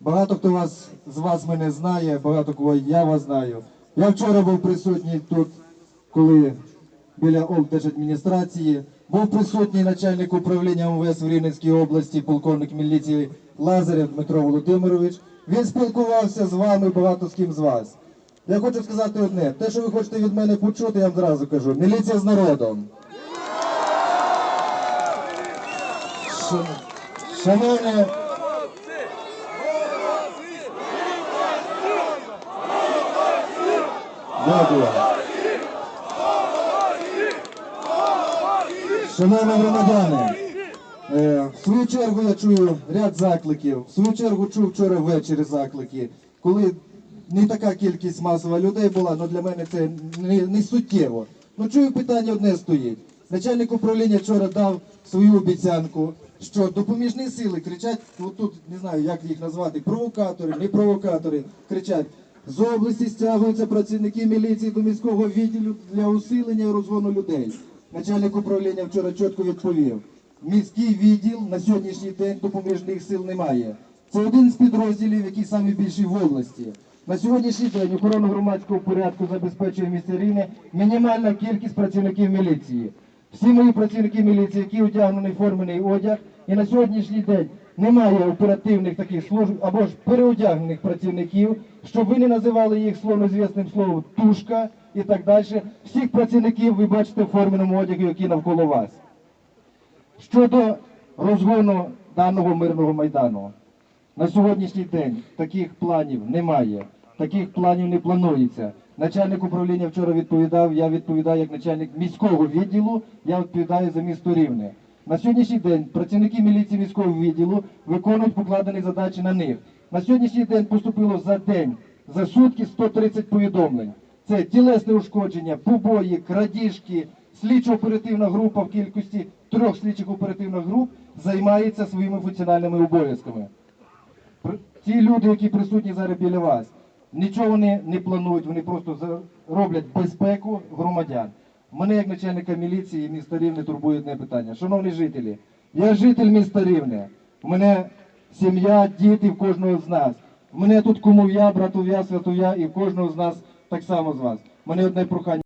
Багато хто вас, з вас мене знає, багато кого я вас знаю. Я вчора був присутній тут, коли біля облдержадміністрації. Був присутній начальник управління МВС в Рівненській області, полковник міліції Лазарєв Дмитро Володимирович. Він спілкувався з вами, багато з ким з вас. Я хочу сказати одне: те, що ви хочете від мене почути, я вам зразу кажу. Міліція з народом. Шан- Дякую. Шановні громадяни, е, в свою чергу я чую ряд закликів. В свою чергу чув вчора ввечері заклики, коли не така кількість масова людей була, але для мене це не, не суттєво. Ну чую питання одне стоїть. Начальник управління вчора дав свою обіцянку, що допоміжні сили кричать, от тут не знаю, як їх назвати, провокатори, не провокатори, кричать. З області стягуються працівники міліції до міського відділу для усилення і розгону людей. Начальник управління вчора чітко відповів: міський відділ на сьогоднішній день допоміжних сил немає. Це один з підрозділів, який саме більший в області. На сьогоднішній день охорону громадського порядку забезпечує місце мінімальна кількість працівників міліції. Всі мої працівники міліції, які одягнені формений одяг, і на сьогоднішній день немає оперативних таких служб або ж переодягнених працівників, щоб ви не називали їх словнозвісним словом тушка і так далі. Всіх працівників ви бачите в форменому одягу, які навколо вас. Щодо розгону даного мирного майдану, на сьогоднішній день таких планів немає, таких планів не планується. Начальник управління вчора відповідав, я відповідаю як начальник міського відділу, я відповідаю за місто Рівне. На сьогоднішній день працівники міліції міського відділу виконують покладені задачі на них. На сьогоднішній день поступило за день, за сутки 130 повідомлень. Це тілесне ушкодження, побої, крадіжки, слідчо-оперативна група в кількості трьох слідчих оперативних груп займається своїми функціональними обов'язками. Ті люди, які присутні зараз біля вас, нічого вони не планують, вони просто роблять безпеку громадян. Мене, як начальника міліції міста Рівне, турбує одне питання. Шановні жителі, я житель міста Рівне. У мене сім'я, діти в кожного з нас. У мене тут кумов'я, братов'я, святов'я і в кожного з нас так само з вас. У мене одне прохання.